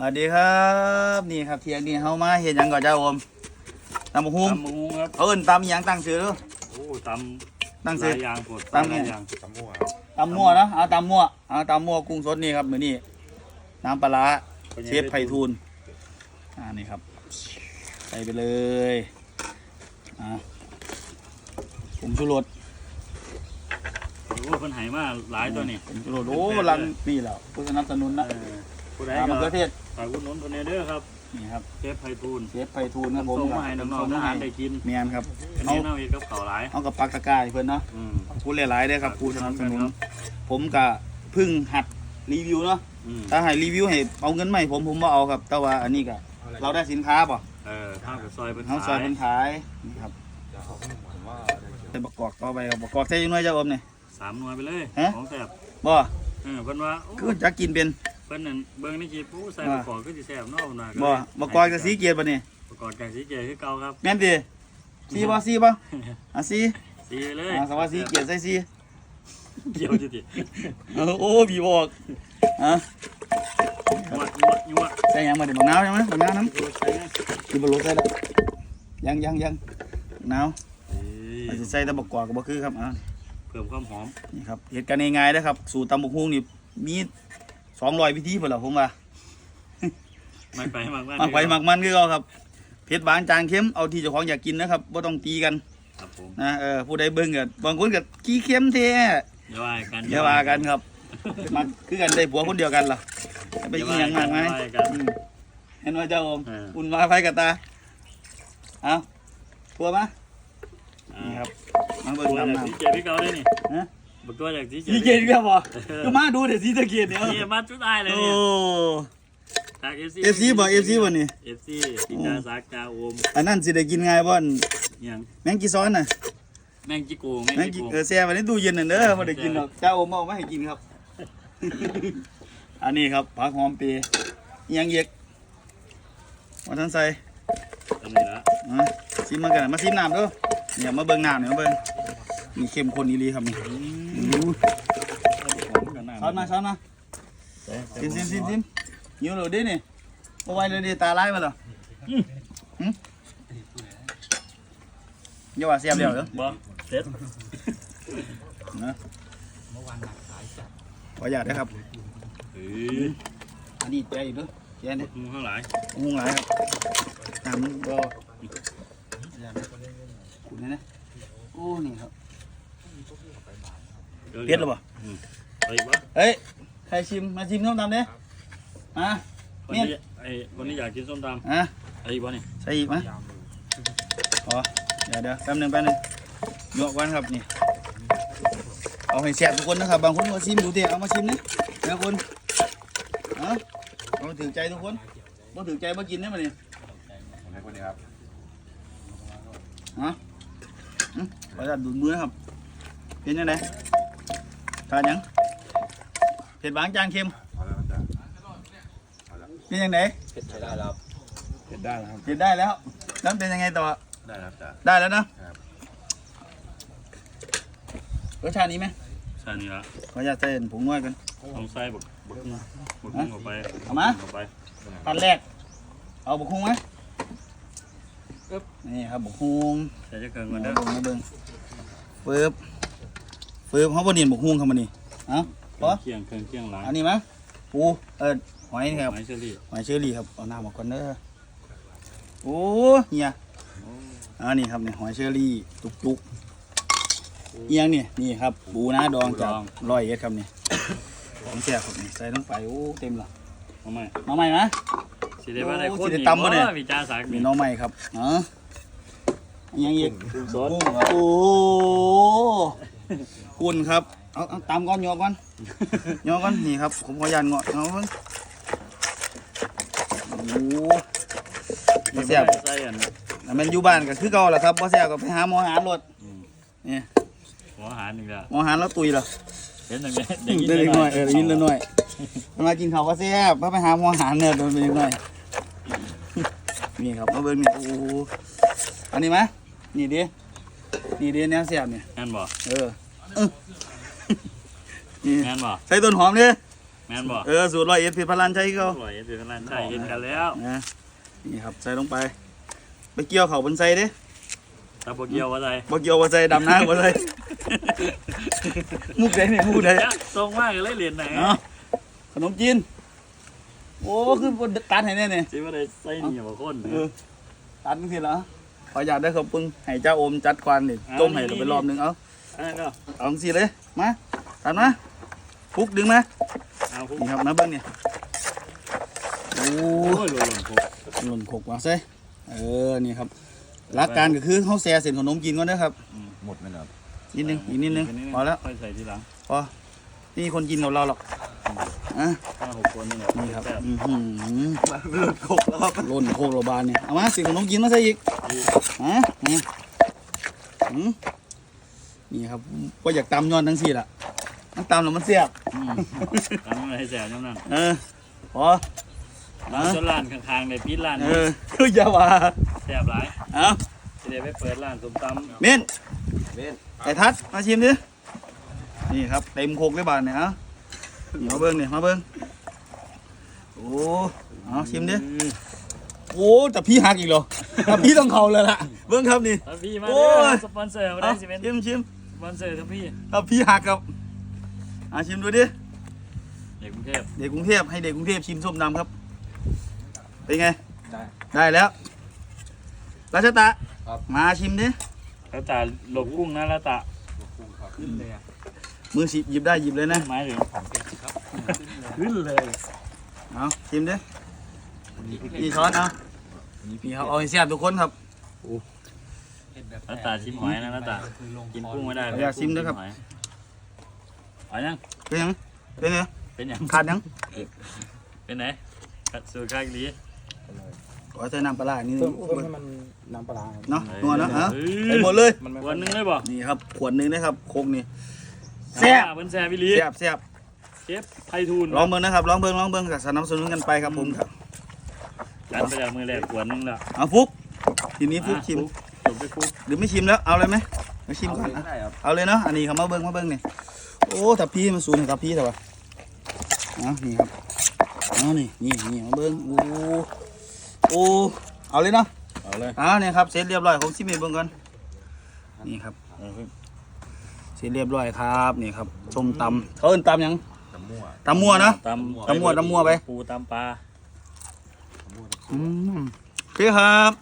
อสวัสดีครับ นี่ครับเที่ยงนี้เฮามาเฮ็ดหยังก่อนจ้าโอมตำบักหุ่งตำมุงครับเขาเอิ้นตำอิหยังตั้งชื่อเด้อโอ้ตตั้งำหชื่อ ลายอย่างปวดตำหไงลายอย่าง ตำมั่วตำมั่วเนาะเอาตำมั่วเอาตำมั่วกุ้งสดนี่ครับมื้อนี้น้ำปลาร้าเชฟไพฑูรย์อ่านี่ครับใส่ไปเลยอ่าผงชูรสโอ้เพิ่นใหายมาหลายตัวนี่ผงชูรสโอ้ลังนี่แหล้วผู้สนับสนุนนะเออ ผู้ใดอ่ามะก็เขือเทศฝากอุดหนุนเพิ่นเด้อครับนี่ครับเชฟไพฑูรย์เชฟไพฑูรย์ครับผมส่งมาให้น้องๆทหารได้กินเมียนครับอันนี้น้าเฮ็ดกับข้าวหลายเอากับปักตะกร้ายเพิ่นเนาะอืมขอบคุณหลายๆเด้อครับผู้สนับสนุนครับผมก็เพึ่งหัดรีวิวเนาะอืมถ้าให้รีวิวให้เอาเงินมาให้ผมผมบ่เอาครับ แต่ว่าอันนี้ก็เราได้สินค้าป่ะเออข้าวกับซอยเพิ่นเฮาซอยเป็นขายนี่ครับผมว่าใส่บักกอกต่อไปครับบักกอกใส่ยังไงเจ้าอมนี่สามหน่วยไปเลย ฮะ ของแซ่บบ่เออเพิ่นว่าโอ้คือจักกินเป็นเพิ่นนั่นเบิ่งในคลิปโอ้ใส่ว่าประกอบคือสิแซ่บเนาะเพิ่นว่าบ่บักกอกจะสีเกียรติบ่นี่ประกอบแกงสีเกลือคือเก่าครับแม่นติสีบ่สีบ่อะสีสีไปเลยอ่าสวัสดีเกียรติใส่สีเกี่ยวจิติเออโอ้บีบอกอะยั่วยั่วยั่วใส่หยังมาดิบักนาวใช่ไหมบักนาวน้ำยั่วใส่นะกินบ่รู้ใส่แล้วยังยังยังบักนาวเอ้ยอาจจะใส่แต่บักกอกก็บ่คือครับอะเพิ่มความหอมนี่ครับเหตุการณ์ง่ายๆนะครับ สูตรตำบักหุ่งนี่มี สองร้อยวิธีเปล่าผมว่าไม่ไปมากมากไปมากมันคือเอาครับเผ็ดบางจางเค็มเอาที่เจ้าของอยากกินนะครับบ่ต้องตีกันครับผมนะเออผู้ใดเบิ่งก็บางคนก็ขี้เค็มแท้อย่าว่ากันอย่าว่ากันครับมันคือกันได้ผัวคนเดียวกันล่ะจะไปกินหยังมากไหมอย่ว่กันอืมเห็นว่าเจ้าอมเอออุ่นมาไฟกับตาเอาผัวมาอ่านี่ครับมาตัเบิ่งวจากน้ำสีน้ำเกียร์พี่เก่าเลยนี่ฮะ บักตัวจากสีเกียสีร์เกียรติครับบ่ก็มาดูเดี๋ยวสีตะเกียรติเนี่ยนี่มาจุดได้เลยโอ้เนี่ยจาก FC FC บ่ FC บ่นี่ FC พี่จาสักจาโอมอันนั้นสิได้กินง่ายบ่อันยังแมงกีซ้อนน่ะแมงจิโกงแมแมงงจิกีโกงเออแซ่ไว้ในตู้เย็นน่ะเด้อบ่ได้กินหรอกเจ้าอมเอามาให้กินครับ อันนี้ครับผักหอมเปรย์อิหยังเยกมาทันใส่อันนี้ละมาชิมมากันนะมาชิมน้ำเด้อเนี่ยมาเบิ่งน้ำเนี่ยมาเบิ่ง นี่เข้มข้นอีหลีครับนี่อู้ช้อนมาช้อนมาซิมซิมซิมซิมหิวเลยดินี่เอาไว้เลยดิตาลายมาเหรอหึอย่าว่าเสียบเดียวเด้อบ่เสร็จนะขออยากได้อครับเฮ้ยอันนี้แปรอีกเด้อแกนี่มึงข้างหลังหุงหลายครับน้ำมันก็ขุ่นเลยนะโอ้นี่ครับ เผ็ดหรือเปล่าเอาอีกบ่เฮ้ยใครชิมมาชิมส้มตำเนี่ยมาคนนี้ไอ้คนนี้อยากกินส้มตอะำเอาอีกบ่นี่ใส่อีกไหมอ๋อเดี๋ยวเดี๋ยวแป๊บหนึงแป๊บหนึงโยกวันครับนี่เอาให้แซ่บทุกคนนะครับบางคนมาชิมดูเถอะเอามาชิมนะนะคนเอาเอาถึงใจทุกคนบ่ถึงใจมากินได้ไหมเนี่ยผมให้คนนี้ครับฮะอืมขอจัดดูดมือนะครับเป็นยังไง ทานยังเผ็ดบางจางเค็มเอาแล้วจ้ะเป็นยังไงเผ็ดใช้ได้แล้วเผ็ดได้แล้วครับเผ็ดได้แล้วแล้วเป็นยังไงต่อได้แล้วจ้ะได้แล้วนะครับรสชาตินี้ไหมใช่นี่ละขออยากใส่ผงนวดกันต้องใส่บักบักบักบักเข้าไปเอามาเข้าไปตอนแรก เอาบุกฮุงไหมนี่ครับบุกฮุงใส่จะเกินมากันเบิ่เด้งอมาเบิ่งเฟิบเฟิบเขาบนดินบุกฮุงครับมันนี่เอ้าเครื่องเคียงเครื่องเคียงหลังอันนี้มั้ยปูเออหอยนี่ครับไม้เชอรี่หอยเชอรี่ครับเอาน้ำมาก่อนเด้อโอ้เฮียอันนี้ครับเนี่ยหอยเชอรี่ตุกตุกเอียงนี่นี่ครับปูนาดองจากร้อยเอ็ดครับนี่ของแซ่บครับนี่ใส่ลงไปโอ้เต็มละเอาไหมมาใหม่ไหมสิได้ว่าได้โอ้คนสิได้ตำบ่เนี่ยวิจาสักมีนี่น้องใหม่ครับเนาะยังอีกสดกุ้งครับโอ้ คุณครับเอาเอาตามก้อนยอก่อนยอก่อนนี่ครับ ผมขอยันเงาะเอาเพิ่งโอ้บ่แซ่บใส่อันแต่มันอยู่บ้านก็คือเก่าแหละครับบ่แซ่บก็ไปหาหมอหารรถอืมนี่หัวอาหารหนึ่งละหมอหารแล้วตุยเหรอเห็นตรงนี้ได้เล็กน้อยเออได้ยินเล็กน้อยมากินข้าวก็แซ่บพาไปหาหมอหารเนี่ยโดนไปเล็กน้อยนี่ครับมาเบิ่งนี่โอ้โหอันนี้ไหมนี่ดิ นี่ดิแนวแซ่บเนี่ยงานบ่เออเออนี่งานบ่ใส่ต้นหอมดิแม่นบอกเออสูตรร้อยเอ็ดผิดพลันใช่เขาอร่อยถือกันร้านใช่เห็นกันแล้วนะนี่ครับใส่ลงไป ไปเกี่ยวเขาบนใส่เด้ตะโปเกียวว่าไรบ่เกี่ยวบ่ใส่ดำน้ำบ่ใส่มุกใดเนี่ยมุกใดตรงมากเลยเหรียญไหนเนาะขนมจีนโอ้คือบนตัดให้แน่เนี่ยสิว่าได้ไส้เหนียวกว่าคนเออตัดนี่สิเหรอ ขออยากได้ข้าวปึ้งให้เจ้าโอมจัดควันนี่ต้มให้เราไปรอบหนึงเอาอันนั้นก็เอาสิเลยมาตัดมาฟุกดึงมาเอาพวกนี่ครับมาเบิ้งเนี่ยโอ้โอ้ยหล่นหล่นพวกหล่นโขกว่าใส่เออนี่ครับหลักการก็คือเขาแซ่เส้นขนมจีนก่อนนะครับหมดไหมครับนิดนึงอีกนิดนึงพอแล้วค่อยใส่ทีหลังพอนี่คนกินกับเราหรอก อะห้าหกคนนี่แหละนี่ครับแซ่บอื้อหือหลุดโคกแล้วครับหล่นโคกโรบานเนี่ยเอามาสิขนมจีนมาใส่อีกฮะนี่อืมนี่ครับก็อยากตำย้อนทั้งสี่ละมันตำแล้วมันเสียบอืมทำอะไรให้แซ่บน้ำนั่นเออพอร้านจนร้านข้างๆในปิดร้านเออคืออย่าว่าแซ่บหลายเอาจะได้ไปเปิดร้านส้มตำเม่นเล่นไอ้ทัดมาชิมดินี่ครับเต็มโคกเลยบานเนี่ยฮะ นี่มาเบิ้งเนี่ยมาเบิ้งโอ้เอาชิมดิโอ้แต่พี่หักอีกเหรอแต่พี่ต้องเขาเลยล่ะเบิ้งครับนี่เอาพี่มาโอ้เลย ยสปอนเซอร์มาเอาได้สิเป็นชิมชิมสปอนเซอร์ครับพี่เอาพี่หักครับอะชิมดูดิเด็กกรุงเทพเด็กกรุงเทพให้เด็กกรุงเทพชิมส้มตำครับเป็นไงได้ได้แล้วราชตะครับ มาชิมดิแล้วตาหลบกุ้งนะแล้วตาขึ้นเลยอะ มือสิหยิบได้หยิบเลยนะหมายถึงขึ้นเลยเอาชิมดินี่ช้อนเอานี่ครับเอาให้แซ่บทุกคนครับแล้วตาชิมหอยนะแล้วตากินกุ้งไม่ได้อยากชิมด้วยครับหอยหอยยังเป็นยังเป็นไงเป็นยังขาดยังเป็นไหนกัดสูตรข้างดีขอใส่น้ำปลาร้านี่เพิ่มเพิ่มให้มันน้ำปลาร้าครับเนาะนัวเนาะฮะเฮ้ไปยหมดเลยมันไม่วันหนึงเลยบ่นี่ครับขวดหนึงนะครับโคกนี่ แซ่บ อ่าเป็นแซ่บพี่ลีแซ่บแซ่บเชฟไพฑูรย์ลองเบิ่งนะครับลองเบิ่งลองเบิ่งกับสนับสนุนกันไปครับผมครับจัดไปแล้วมือแรกขวดหนึงแล้วเอาฟุกทีนี้ฟุกชิม จบไปฟุกหรือไม่ชิมแล้วเอาเลยไหมมาชิมก่อนนะได้ครับเอาเลยเนาะอันนี้ครับมาเบิ้งมาเบิ้งนี่โอ้ถ้าพี่มันสูงถ้าพี่แต่ว่าเอานี่ครับเอานี่นี่นี่มาเบิ้งโอ้โอ้เอาเลยเนาะเอาเลยเอาเนี่ยครับเสร็จเรียบร้อยผมชิมให้เบิ้งก่อนนี่ครับเสร็จเรียบร้อยครับนี่ครับส้มตำเขาเอิ้นตำหยังตำมั่วตำมั่วนะ ตำตำมั่วตำมั่วไป ปูตำปลา ตำมั่ว อืมโอเคครับ